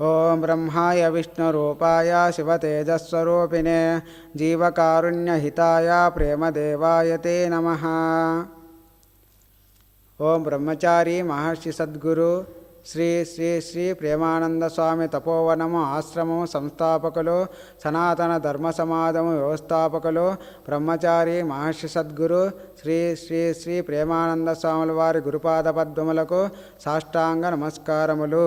ॐ ब्रह्माय विष्णुरूपाय शिवतेजस्वरूपिणे जीवकारुण्यहिताय प्रेमदेवाय ते नमः ఓం బ్రహ్మచారి మహర్షి సద్గురు శ్రీ శ్రీ శ్రీ ప్రేమానంద స్వామి తపోవనము ఆశ్రమము సంస్థాపకులు సనాతన ధర్మ సమాజము వ్యవస్థాపకులు బ్రహ్మచారి మహర్షి సద్గురు శ్రీ శ్రీ శ్రీ ప్రేమానంద స్వాముల వారి గురుపాద పద్మములకు సాష్టాంగ నమస్కారములు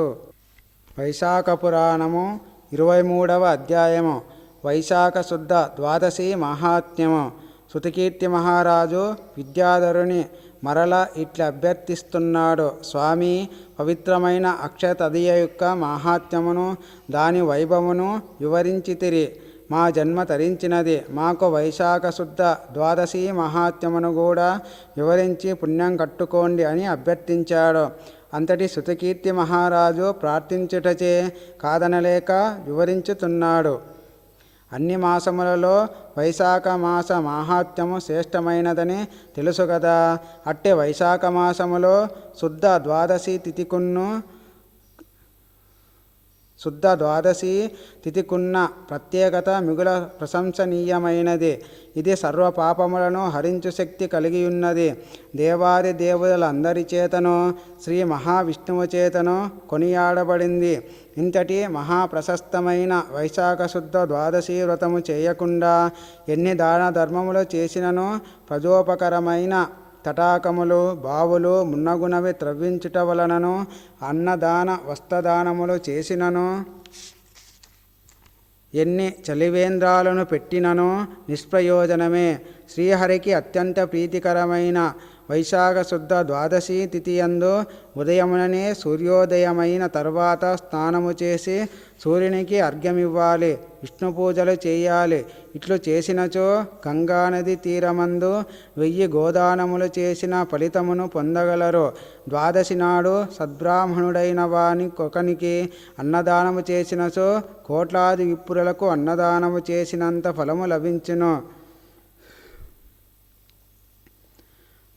వైశాఖ పురాణము ఇరవై మూడవ అధ్యాయము. వైశాఖ శుద్ధ ద్వాదశి మహాత్మ్యము. శృతికీర్తి మహారాజు విద్యాధరుని మరల ఇట్లా అభ్యర్థిస్తున్నాడు. స్వామి పవిత్రమైన అక్షయ యొక్క మహాత్మ్యమును దాని వైభవమును వివరించితిరి మా జన్మ తరించినది. మాకు వైశాఖ శుద్ధ ద్వాదశి మహాత్మ్యమును కూడా వివరించి పుణ్యం కట్టుకోండి అని అభ్యర్థించాడు. అంతటి శృతకీర్తి మహారాజు ప్రార్థించుటచే కాదనలేక వివరించుతున్నాడు. అన్ని మాసములలో వైశాఖ మాస మాహాత్మ్యము శ్రేష్టమైనదని తెలుసు కదా. అట్టే వైశాఖ మాసములో శుద్ధ ద్వాదశి తిథికున్ను శుద్ధ ద్వాదశి తిథికున్న ప్రత్యేకత మిగుల ప్రశంసనీయమైనది. ఇది సర్వ పాపములను హరించు శక్తి కలిగి ఉన్నది దేవాది దేవులందరి చేతను శ్రీ మహావిష్ణువు చేతను కొనియాడబడింది. ఇంతటి మహాప్రశస్తమైన వైశాఖ శుద్ధ ద్వాదశి వ్రతము చేయకుండా ఎన్ని దాన ధర్మములు చేసినను ప్రజోపకరమైన తటాకములు బావులు మున్నగునవి త్రవ్వించుట వలనను అన్నదాన వస్త్రదానములు చేసినను ఎన్ని చలివేంద్రాలను పెట్టినను నిష్ప్రయోజనమే. శ్రీహరికి అత్యంత ప్రీతికరమైన వైశాఖ శుద్ధ ద్వాదశి తిథియందు ఉదయముననే సూర్యోదయమైన తర్వాత స్నానము చేసి సూర్యునికి అర్ఘ్యమివ్వాలి విష్ణు పూజలు చేయాలి. ఇట్లు చేసినచో గంగానది తీరమందు వెయ్యి గోదానములు చేసిన ఫలితమును పొందగలరు. ద్వాదశి నాడు సద్బ్రాహ్మణుడైన వాని కొకనికి అన్నదానము చేసినచో కోట్లాది విప్పురులకు అన్నదానము చేసినంత ఫలము లభించును.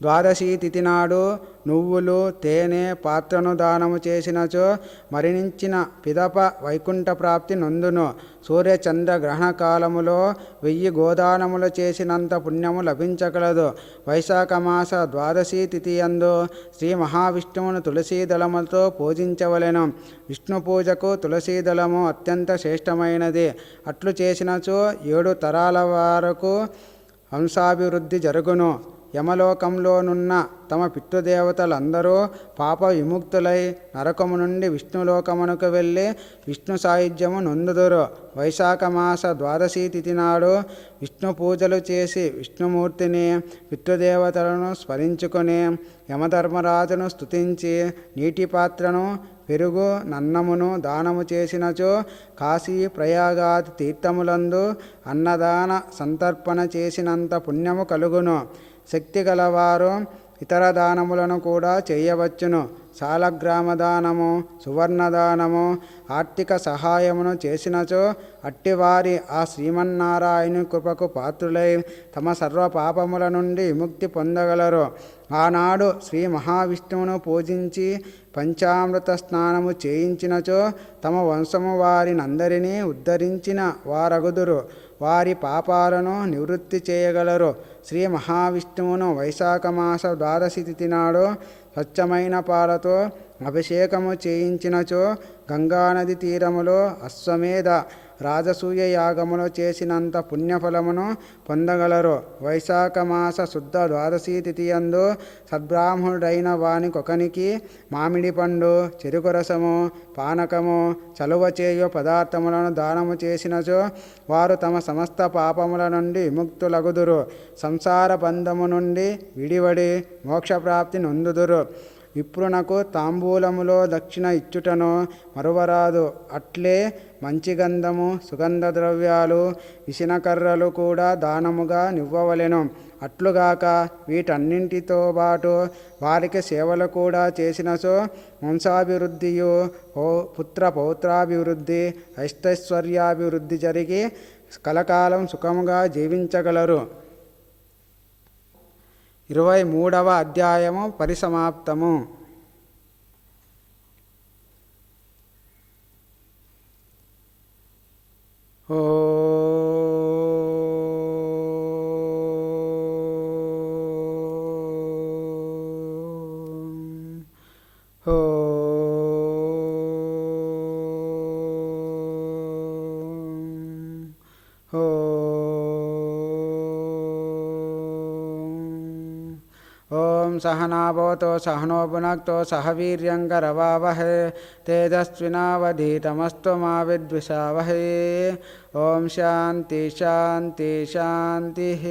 ద్వాదశి తిథి నాడు నువ్వులు తేనె పాత్రను దానము చేసినచో మరణించిన పిదప వైకుంఠ ప్రాప్తి నందును. సూర్యచంద్ర గ్రహణ కాలములో వెయ్యి గోదానములు చేసినంత పుణ్యము లభించగలదు. వైశాఖ మాస ద్వాదశి తిథియందు శ్రీ మహావిష్ణువును తులసీదళములతో పూజించవలెను. విష్ణు పూజకు తులసీదళము అత్యంత శ్రేష్టమైనది. అట్లు చేసినచో ఏడు తరాల వరకు వంశాభివృద్ధి జరుగును. యమలోకంలోనున్న తమ పితృదేవతలందరూ పాప విముక్తులై నరకము నుండి విష్ణులోకమునకు వెళ్ళి విష్ణు సాయుధ్యము నొందుదురు. వైశాఖ మాస ద్వాదశి తిథి నాడు విష్ణు పూజలు చేసి విష్ణుమూర్తిని పితృదేవతలను స్మరించుకొని యమధర్మరాజును స్తుతించి నీటి పాత్రను పెరుగు నన్నమును దానము చేసినచో కాశీ ప్రయాగాది తీర్థములందు అన్నదాన సంతర్పణ చేసినంత పుణ్యము కలుగును. శక్తి గలవారు ఇతర దానములను కూడా చేయవచ్చును. సాలగ్రామదానము సువర్ణదానము ఆర్థిక సహాయమును చేసినచో అట్టివారి ఆ శ్రీమన్నారాయణ కృపకు పాత్రులై తమ సర్వ పాపముల నుండి విముక్తి పొందగలరు. ఆనాడు శ్రీ మహావిష్ణువును పూజించి పంచామృత స్నానము చేయించినచో తమ వంశము వారినందరినీ ఉద్ధరించిన వారగుదురు. వారి పాపాలను నివృత్తి చేయగలరు. శ్రీ మహావిష్ణువును వైశాఖ మాస ద్వాదశి తిథి నాడు స్వచ్ఛమైన పాలతో అభిషేకము చేయించినచో గంగానది తీరములో అశ్వమేధ రాజసూయ యాగమును చేసినంత పుణ్యఫలమును పొందగలరు. వైశాఖ మాస శుద్ధ ద్వాదశి తిథియందు సద్బ్రాహ్మణుడైన వానికొకనికి మామిడి పండు చెరుకు రసము పానకము చలువ చేయు పదార్థములను దానము చేసినచో వారు తమ సమస్త పాపముల నుండి విముక్తులగుదురు. సంసార బంధము నుండి విడివడి మోక్షప్రాప్తి నొందుదురు. విప్రునకు తాంబూలములో దక్షిణ ఇచ్చుటను మరువరాదు. అట్లే మంచి గంధము సుగంధ ద్రవ్యాలు విసినకర్రలు కూడా దానముగా నివ్వవలెను. అట్లుగాక వీటన్నింటితో పాటు వారికి సేవలు కూడా చేసినచో వంశాభివృద్ధియు పౌ పుత్ర పౌత్రాభివృద్ధి ఐష్టైశ్వర్యాభివృద్ధి జరిగి కలకాలం సుఖముగా జీవించగలరు. ఇరవై మూడవ అధ్యాయము పరిసమాప్తము. ఓ ఓ ॐ सहनाभवतो सहनो भुनक्तो सह वीर्यङ्गरवावहे तेजस्विनावधीतमस्तु मा विद्विषावहे। ॐ शान्ति शान्ति शान्तिः